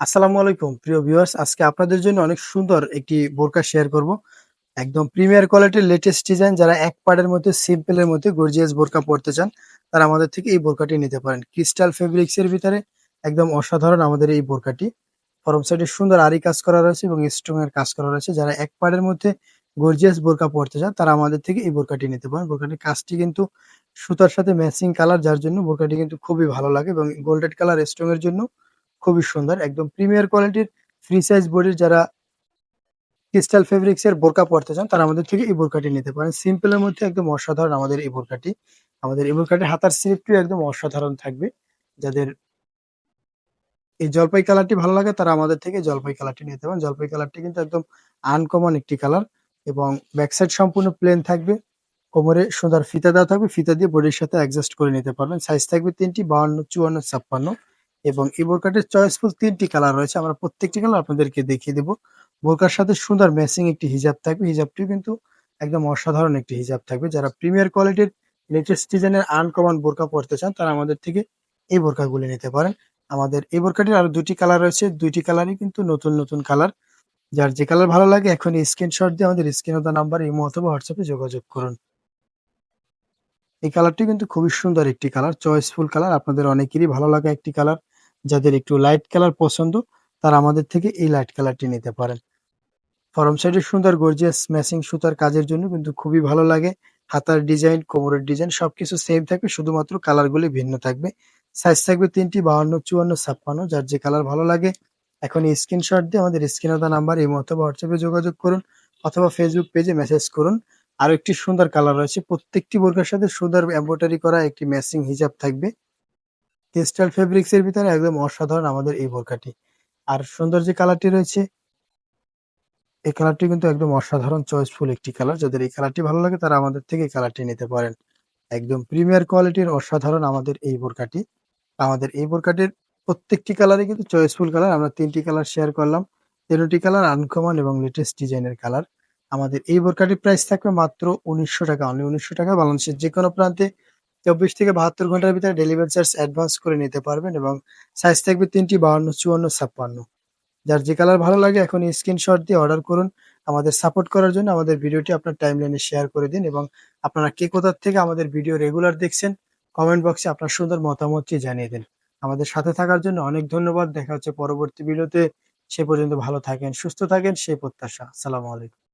আসসালামু আলাইকুম, প্রিয় ভিউয়ার্স। আজকে আপনাদের জন্য অনেক সুন্দর একটি বোরকা শেয়ার করব। একদম প্রিমিয়ার কোয়ালিটির লেটেস্ট ডিজাইন যারা এক পাড়ের মধ্যে, সিম্পলের মধ্যে গর্জিয়াস বোরকা পড়তে চান, তারা আমাদের থেকে এই বোরকাটি নিতে পারেন। ক্রিস্টাল ফেব্রিক্স এর ভিতরে একদম অসাধারণ আমাদের এই বোরকাটি। ফরম সাইডে সুন্দর আরি কাজ করা রয়েছে এবং স্ট্রং এর কাজ করা রয়েছে। যারা এক পাড়ের মধ্যে গর্জিয়াস বোরকা পড়তে চান, তারা আমাদের থেকে এই বোরকাটি নিতে পারেন। বোরকাটির কাজটি কিন্তু সুতার সাথে ম্যাচিং কালার যার জন্য বোরকাটি কিন্তু খুবই ভালো লাগে এবং গোল্ডেড কালার স্ট্রং এর জন্য খুবই সুন্দর, একদম প্রিমিয়ার কোয়ালিটির ফ্রি সাইজ বডির যারা ক্রিস্টাল ফেব্রিক্স এর বোরকা পড়তে চান, তারা আমাদের থেকে এই বোরকাটি নিতে পারেন। সিম্পলের মধ্যে একদম অসাধারণ আমাদের এই বোরকাটি। আমাদের এই বোরকাটির হাতার স্লিপটিও একদম অসাধারণ থাকবে। যাদের এই জলপাই কালারটি ভালো লাগে, তারা আমাদের থেকে জলপাই কালারটি নিতে পারেন। জলপাই কালারটি কিন্তু একদম আনকমন একটি কালার এবং ব্যাক সাইড সম্পূর্ণ প্লেন থাকবে। কোমরে সুন্দর ফিতা দেওয়া থাকবে। ফিতা দিয়ে বডির সাথে অ্যাডজাস্ট করে নিতে পারবেন। সাইজ থাকবে তিনটি, বাউন্ন, চুয়ান্ন, ছাপ্পান্ন। এবং এই বোরকাটির চয়েসফুল তিনটি কালার রয়েছে। আমরা প্রত্যেকটি কালার আপনাদেরকে দেখিয়ে দেবো। বোরকার সাথে সুন্দর ম্যাচিং একটি হিজাব থাকবে। হিজাবটিও কিন্তু একদম অসাধারণ একটি হিজাব থাকবে। যারা প্রিমিয়ার কোয়ালিটির লেটেস্ট ডিজাইনের আনকমন বোরকা পড়তে চান, তারা আমাদের থেকে এই বোরকাগুলি নিতে পারেন। আমাদের এই বোরকাটির আরও দুটি কালার রয়েছে। দুইটি কালারই কিন্তু নতুন নতুন কালার যার যে কালার ভালো লাগে এখন স্ক্রিনশট দিয়ে আমাদের স্ক্রিনে দেওয়া নাম্বার ইমো অথবা হোয়াটসঅ্যাপে যোগাযোগ করুন। এই কালারটি কিন্তু খুবই সুন্দর একটি কালার চয়েসফুল কালার আপনাদের অনেকেরই ভালো লাগা একটি কালার যাদের একটু লাইট কালার পছন্দ, তারা আমাদের থেকে এই লাইট কালারটি নিতে পারেন। ফরম সাইডের সুন্দর গর্জিয়াস ম্যাচিং সুতার কাজের জন্য কিন্তু খুবই ভালো লাগে। হাতার ডিজাইন কোমরের ডিজাইন সবকিছু সেম থাকবে, শুধুমাত্র কালারগুলি ভিন্ন থাকবে। সাইজ থাকবে তিনটি, বাহান্ন, চুয়ান্ন, ছাপ্পান্ন, যার যে কালার ভালো লাগে। এখন স্ক্রিনশট দিয়ে আমাদের স্ক্রিনে নাম্বার এই মতো হোয়াটসঅ্যাপে যোগাযোগ করুন অথবা ফেসবুক পেজে মেসেজ করুন। আর একটি সুন্দর কালার রয়েছে। প্রত্যেকটি বোরকার সাথে সুন্দর এম্ব্রয়ডারি করা একটি ম্যাচিং হিজাব থাকবে। ক্রিস্টাল ফেব্রিক্স এর ভিতরে একদম অসাধারণ আমাদের এই বোরকাটি আর সুন্দর যে কালারটি রয়েছে, এই কালারটি কিন্তু একদম অসাধারণ চয়েসফুল একটি কালার যাদের এই কালারটি ভালো লাগে, তারা আমাদের থেকে এই কালারটি নিতে পারেন। একদম প্রিমিয়ার কোয়ালিটির অসাধারণ আমাদের এই বোরকাটি আমাদের এই বোরকাটির প্রত্যেকটি কালারই কিন্তু চয়েসফুল কালার আমরা তিনটি কালার শেয়ার করলাম। তেরোটি কালার আনকমন এবং লেটেস্ট ডিজাইনের কালার আমাদের এই বোরকাটির প্রাইস থাকবে মাত্র উনিশশো টাকা। অনলি উনিশশো টাকা। বাংলাদেশের যে কোনো প্রান্তে চব্বিশ থেকে বাহাত্তর ঘণ্টার ভিতরে ডেলিভারি চার্জ অ্যাডভান্স করে নিতে পারবেন এবং সাইজ থাকবে তিনটি বাহান্ন, চুয়ান্ন, ছাপ্পান্ন। যার যে কালার ভালো লাগে এখন স্ক্রিনশট দিয়ে অর্ডার করুন। আমাদের সাপোর্ট করার জন্য আমাদের ভিডিওটি আপনার টাইমলাইনে শেয়ার করে দিন এবং আপনারা কে কোথার থেকে আমাদের ভিডিও রেগুলার দেখছেন কমেন্ট বক্সে আপনার সুন্দর মতামতটি জানিয়ে দিন। আমাদের সাথে থাকার জন্য অনেক ধন্যবাদ। দেখা হচ্ছে পরবর্তী ভিডিওতে সে পর্যন্ত ভালো থাকেন, সুস্থ থাকেন, সেই প্রত্যাশা। আসসালামু আলাইকুম।